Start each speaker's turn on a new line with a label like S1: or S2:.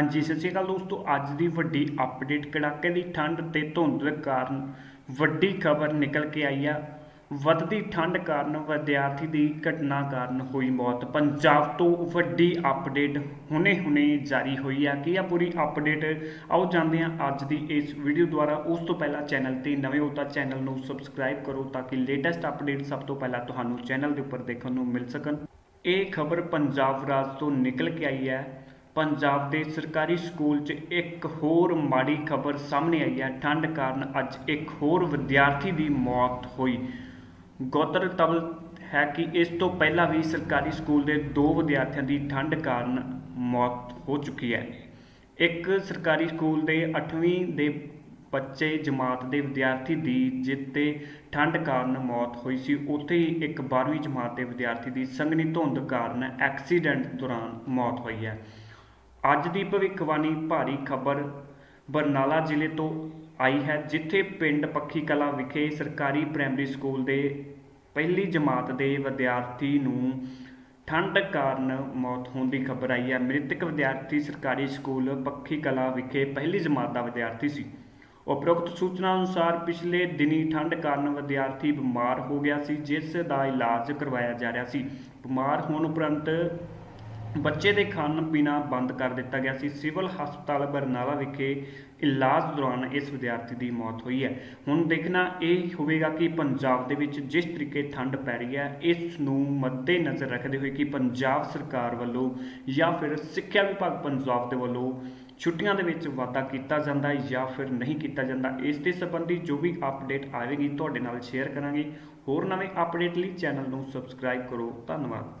S1: ਹਾਂਜੀ, ਸਤਿ ਸ਼੍ਰੀ ਅਕਾਲ ਦੋਸਤੋ। ਅੱਜ ਦੀ ਵੱਡੀ ਅਪਡੇਟ ਕੜਾਕੇ ਦੀ ਠੰਡ ਤੇ ਧੁੰਦ ਕਾਰਨ ਵੱਡੀ ਖਬਰ ਨਿਕਲ ਕੇ ਆਈ ਆ। ਵੱਧਦੀ ਠੰਡ ਕਾਰਨ ਵਿਦਿਆਰਥੀ ਦੀ ਘਟਨਾ ਕਾਰਨ ਹੋਈ ਮੌਤ। ਪੰਜਾਬ ਤੋਂ ਵੱਡੀ ਅਪਡੇਟ ਹੁਣੇ-ਹੁਣੇ ਜਾਰੀ ਹੋਈ ਆ। ਕੀ ਆ ਪੂਰੀ ਅਪਡੇਟ ਆਓ ਜਾਂਦੇ ਹਾਂ ਅੱਜ ਦੀ ਇਸ ਵੀਡੀਓ ਦੁਆਰਾ। ਉਸ ਤੋਂ ਪਹਿਲਾਂ ਚੈਨਲ ਤੇ ਨਵੇਂ ਹੋ ਤਾਂ ਚੈਨਲ ਨੂੰ ਸਬਸਕ੍ਰਾਈਬ ਕਰੋ ਤਾਂ ਕਿ ਲੇਟੈਸਟ ਅਪਡੇਟ ਸਭ ਤੋਂ ਪਹਿਲਾਂ ਤੁਹਾਨੂੰ ਚੈਨਲ ਦੇ ਉੱਪਰ ਦੇਖਣ ਨੂੰ ਮਿਲ ਸਕਣ। ਇਹ ਖਬਰ ਪੰਜਾਬ ਰਾਜ ਤੋਂ ਨਿਕਲ ਕੇ ਆਈ ਹੈ। ਪੰਜਾਬ ਦੇ ਸਰਕਾਰੀ ਸਕੂਲ 'ਚ ਇੱਕ ਹੋਰ ਮਾੜੀ ਖਬਰ ਸਾਹਮਣੇ ਆਈ ਹੈ। ਠੰਡ ਕਾਰਨ ਅੱਜ ਇੱਕ ਹੋਰ ਵਿਦਿਆਰਥੀ ਦੀ ਮੌਤ ਹੋਈ। ਗੌਰਤਲਬ ਹੈ ਕਿ ਇਸ ਤੋਂ ਪਹਿਲਾਂ ਵੀ ਸਰਕਾਰੀ ਸਕੂਲ ਦੇ ਦੋ ਵਿਦਿਆਰਥੀਆਂ ਦੀ ਠੰਡ ਕਾਰਨ ਮੌਤ ਹੋ ਚੁੱਕੀ ਹੈ। ਇੱਕ ਸਰਕਾਰੀ ਸਕੂਲ ਦੇ 8ਵੀਂ ਦੇ ਬੱਚੇ ਜਮਾਤ ਦੇ ਵਿਦਿਆਰਥੀ ਦੀ ਜਿੱਤੇ ਠੰਡ ਕਾਰਨ ਮੌਤ ਹੋਈ ਸੀ। ਉੱਥੇ ਹੀ ਇੱਕ 12ਵੀਂ ਜਮਾਤ ਦੇ ਵਿਦਿਆਰਥੀ ਦੀ ਸੰਘਣੀ ਧੁੰਦ ਕਾਰਨ ਐਕਸੀਡੈਂਟ ਦੌਰਾਨ ਮੌਤ ਹੋਈ ਹੈ। ਅੱਜ ਦੀ ਭਵਿੱਖਬਾਣੀ ਭਾਰੀ ਖਬਰ ਬਰਨਾਲਾ ਜ਼ਿਲ੍ਹੇ ਤੋਂ ਆਈ ਹੈ, ਜਿੱਥੇ ਪਿੰਡ ਪੱਖੀ ਕਲਾ ਵਿਖੇ ਸਰਕਾਰੀ ਪ੍ਰਾਇਮਰੀ ਸਕੂਲ ਦੇ ਪਹਿਲੀ ਜਮਾਤ ਦੇ ਵਿਦਿਆਰਥੀ ਨੂੰ ਠੰਡ ਕਾਰਨ ਮੌਤ ਹੋਣ ਦੀ ਖਬਰ ਆਈ ਹੈ। ਮ੍ਰਿਤਕ ਵਿਦਿਆਰਥੀ ਸਰਕਾਰੀ ਸਕੂਲ ਪੱਖੀ ਕਲਾ ਵਿਖੇ ਪਹਿਲੀ ਜਮਾਤ ਦਾ ਵਿਦਿਆਰਥੀ ਸੀ। ਉਪਰੋਕਤ ਸੂਚਨਾ ਅਨੁਸਾਰ ਪਿਛਲੇ ਦਿਨੀ ਠੰਡ ਕਾਰਨ ਵਿਦਿਆਰਥੀ ਬਿਮਾਰ ਹੋ ਗਿਆ ਸੀ, ਜਿਸ ਦਾ ਇਲਾਜ ਕਰਵਾਇਆ ਜਾ ਰਿਹਾ ਸੀ। ਬਿਮਾਰ ਹੋਣ ਉਪਰੰਤ ਬੱਚੇ ਦੇ ਖਾਣਾ ਪੀਣਾ ਬੰਦ ਕਰ ਦਿੱਤਾ ਗਿਆ ਸੀ। ਸਿਵਲ ਹਸਪਤਾਲ ਬਰਨਾਲਾ ਵਿਖੇ ਇਲਾਜ ਦੌਰਾਨ ਇਸ ਵਿਦਿਆਰਥੀ ਦੀ ਮੌਤ ਹੋਈ ਹੈ। ਹੁਣ ਦੇਖਣਾ ਇਹ ਹੋਵੇਗਾ ਕਿ ਪੰਜਾਬ ਦੇ ਵਿੱਚ ਜਿਸ ਤਰੀਕੇ ਠੰਡ ਪੈ ਰਹੀ ਹੈ, ਇਸ ਨੂੰ ਮੱਦੇ ਨਜ਼ਰ ਰੱਖਦੇ ਹੋਏ ਕਿ ਪੰਜਾਬ ਸਰਕਾਰ ਵੱਲੋਂ ਜਾਂ ਫਿਰ ਸਿੱਖਿਆ ਵਿਭਾਗ ਪੰਜਾਬ ਦੇ ਵੱਲੋਂ ਛੁੱਟੀਆਂ ਦੇ ਵਿੱਚ ਵਾਧਾ ਕੀਤਾ ਜਾਂਦਾ ਜਾਂ ਫਿਰ ਨਹੀਂ ਕੀਤਾ ਜਾਂਦਾ, ਇਸ ਦੇ ਸੰਬੰਧੀ ਜੋ ਵੀ ਅਪਡੇਟ ਆਵੇਗੀ ਤੁਹਾਡੇ ਨਾਲ ਸ਼ੇਅਰ ਕਰਾਂਗੇ। ਹੋਰ ਨਵੇਂ ਅਪਡੇਟ ਲਈ ਚੈਨਲ ਨੂੰ ਸਬਸਕ੍ਰਾਈਬ ਕਰੋ। ਧੰਨਵਾਦ।